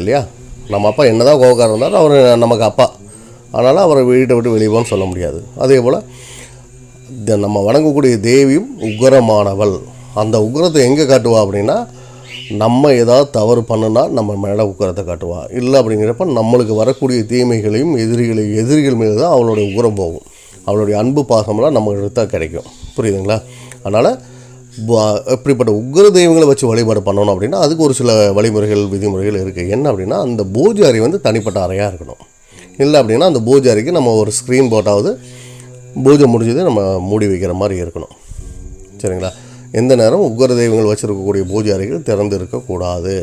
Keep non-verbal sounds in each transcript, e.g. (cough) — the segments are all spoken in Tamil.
இல்லையா? நம்ம அப்பா என்ன தான் கோபக்காரர் இருந்தாலும் அவர் நமக்கு அப்பா. அதனால் அவரை வீட்டை விட்டு வெளியே போன்னு சொல்ல முடியாது. அதே போல் நம்ம வணங்கக்கூடிய தேவியும் உக்ரமானவள். அந்த உக்ரத்தை எங்கே காட்டுவா அப்படின்னா நம்ம ஏதாவது தவறு பண்ணுனா நம்ம மேலே உக்கரத்தை காட்டுவா. இல்லை அப்படிங்கிறப்ப நம்மளுக்கு வரக்கூடிய தீமைகளையும் எதிரிகளையும் எதிரிகள் மீது தான் அவளுடைய உக்கிரம் போகும். அவளுடைய அன்பு பாசமெல்லாம் நம்மளுக்கு தான் கிடைக்கும். புரியுதுங்களா? அதனால் இப்படிப்பட்ட உக்ர தெய்வங்களை வச்சு வழிபாடு பண்ணணும் அப்படின்னா அதுக்கு ஒரு சில வழிமுறைகள் விதிமுறைகள் இருக்குது என்ன அப்படின்னா அந்த பூஜாரி வந்து தனிப்பட்ட அறையாக இருக்கணும். இல்லை அப்படின்னா அந்த பூஜாரிக்கு நம்ம ஒரு ஸ்க்ரீன் போட்டாவது பூஜை முடிஞ்சது நம்ம மூடி வைக்கிற மாதிரி இருக்கணும். சரிங்களா? எந்த நேரம் உக்ர தெய்வங்கள் வச்சுருக்கக்கூடிய பூஜை அறைகள் திறந்து இருக்கக்கூடாது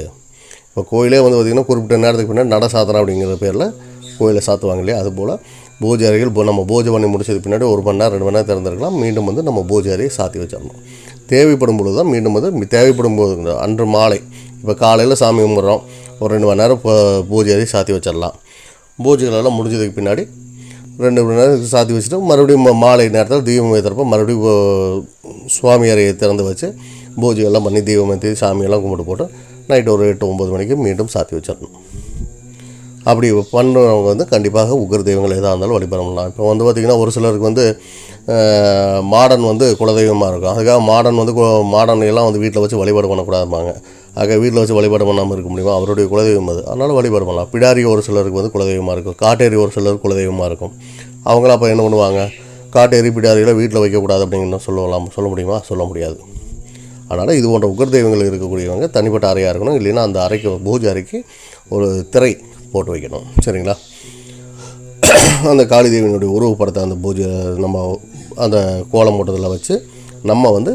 இப்போ கோயிலே வந்து பார்த்திங்கன்னா குறிப்பிட்ட நேரத்துக்கு பின்னாடி நட சாத்தனம் அப்படிங்கிற பேரில் கோயிலை சாத்துவாங்க இல்லையா? அதுபோல் பூஜை இப்போ நம்ம பூஜை பண்ணி முடிச்சதுக்கு பின்னாடி ஒரு மணி நேரம் ரெண்டு மணி நேரம் திறந்திருக்கலாம். மீண்டும் வந்து நம்ம பூஜாரியை சாத்தி வச்சிடணும். தேவைப்படும் பொழுது தான் மீண்டும் வந்து தேவைப்படும் போது அன்று மாலை இப்போ காலையில் சாமி கும்பிட்றோம். ஒரு ரெண்டு மணி நேரம் இப்போ பூஜை அறையை சாத்தி வச்சிடலாம். பூஜைகளெல்லாம் முடிஞ்சதுக்கு பின்னாடி ரெண்டு மணி நேரம் சாத்தி வச்சுட்டு மறுபடியும் மாலை நேரத்தில் தீபம் ஏற்றுறப்ப மறுபடியும் ஓ- சுவாமி அறையை திறந்து வச்சு பூஜையெல்லாம் பண்ணி தீபம் ஏற்றி சாமியெல்லாம் கும்பிட்டு போட்டு நைட்டு ஒரு எட்டு ஒம்பது மணிக்கு மீண்டும் சாத்தி வச்சிடணும். அப்படி பண்ணுறவங்க வந்து கண்டிப்பாக உக்ர தெய்வங்கள் எதாக இருந்தாலும் வழிபட பண்ணலாம் இப்போ வந்து பார்த்திங்கன்னா ஒரு சிலருக்கு வந்து மாடன் வந்து குலதெய்வமாக இருக்கும். அதுக்காக மாடன் வந்து மாடன் எல்லாம் வந்து வீட்டில் வச்சு வழிபாடு பண்ணக்கூடாதுப்பாங்க ஆக வீட்டில் வச்சு வழிபாடு பண்ணாமல் இருக்க முடியுமா? அவருடைய குலதெய்வம் அது. அதனால் வழிபாடு பண்ணலாம். பிடாரி ஒரு சிலருக்கு வந்து குலதெய்வமாக இருக்கும். காட்டேரி ஒரு சிலருக்கு குலதெய்வமாக இருக்கும். அவங்களாம் அப்போ என்ன பண்ணுவாங்க? காட்டேரி பிடாரியில் வீட்டில் வைக்கக்கூடாது அப்படின்னு சொல்லலாம். சொல்ல முடியுமா? சொல்ல முடியாது. அதனால் இது போன்ற உகர் தெய்வங்கள் இருக்கக்கூடியவங்க தனிப்பட்ட அறையாக இருக்கணும். இல்லைன்னா அந்த அறைக்கு பூஜை அறைக்கு ஒரு திரை போட்டு வைக்கணும். சரிங்களா? அந்த காளி தேவியினுடைய உருவப்படத்தை அந்த பூஜை நம்ம அந்த கோலம் போட்டதில் வச்சு நம்ம வந்து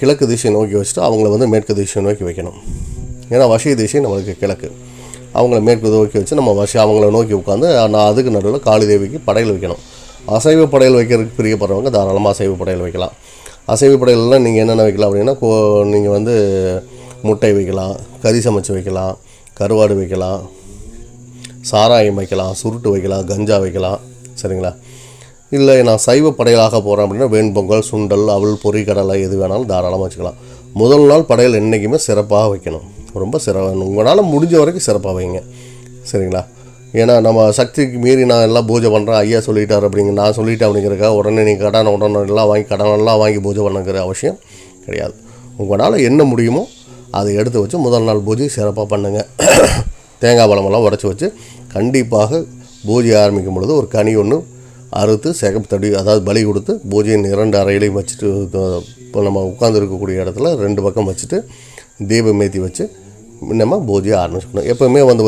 கிழக்கு திசையை நோக்கி வச்சுட்டு அவங்கள வந்து மேற்கு திசையை நோக்கி வைக்கணும். ஏன்னா வசிய திசை நம்மளுக்கு கிழக்கு. அவங்கள மேற்கு நோக்கி வச்சு நம்ம வசி அவங்கள நோக்கி உட்காந்து நான் அதுக்கு நடுவில் காளி தேவிக்கு படையல் வைக்கணும். அசைவ படையல் வைக்கிறதுக்கு பிரியப்படுறவங்க தாராளமாக அசைவ படையல் வைக்கலாம். அசைவ படையல்லாம் நீங்கள் என்னென்ன வைக்கலாம் அப்படின்னா கோ நீங்கள் வந்து முட்டை வைக்கலாம் கறி சமைச்சு வைக்கலாம் கருவாடு வைக்கலாம் சாராயம் வைக்கலாம் சுருட்டு வைக்கலாம் கஞ்சா வைக்கலாம் சரிங்களா? இல்லை நான் சைவ படையலாக போகிறேன் அப்படின்னா வேண்பொங்கல் சுண்டல் அவல் பொறி கடலை எது வேணாலும் தாராளமாக வச்சுக்கலாம். முதல் நாள் படையல் என்றைக்குமே சிறப்பாக வைக்கணும். ரொம்ப சிறப்ப உங்களால் முடிஞ்ச வரைக்கும் சிறப்பாக வைங்க. சரிங்களா? ஏன்னா நம்ம சக்திக்கு மீறி நான் எல்லாம் பூஜை பண்ணுறேன் ஐயா சொல்லிட்டார் அப்படிங்க நான் சொல்லிட்டேன் அப்படிங்கிறக்கா உடனே நீங்கள் கடன் உடனே எல்லாம் வாங்கி கடனெல்லாம் வாங்கி பூஜை பண்ணுங்கிற அவசியம் கிடையாது. உங்களால் என்ன முடியுமோ அதை எடுத்து வச்சு முதல் நாள் பூஜை சிறப்பாக பண்ணுங்கள் (coughs) தேங்காய் பழமெல்லாம் உடச்சி வச்சு கண்டிப்பாக பூஜை ஆரம்பிக்கும் பொழுது ஒரு கனி ஒன்று அறுத்து சிகப்பு தடி அதாவது பலி கொடுத்து பூஜையின் இரண்டு அறைகளையும் வச்சுட்டு இப்போ நம்ம உட்காந்துருக்கக்கூடிய இடத்துல ரெண்டு பக்கம் வச்சுட்டு தீபம் ஏற்றி வச்சு நம்ம பூஜையை ஆரம்பிச்சுக்கணும். எப்போவுமே வந்து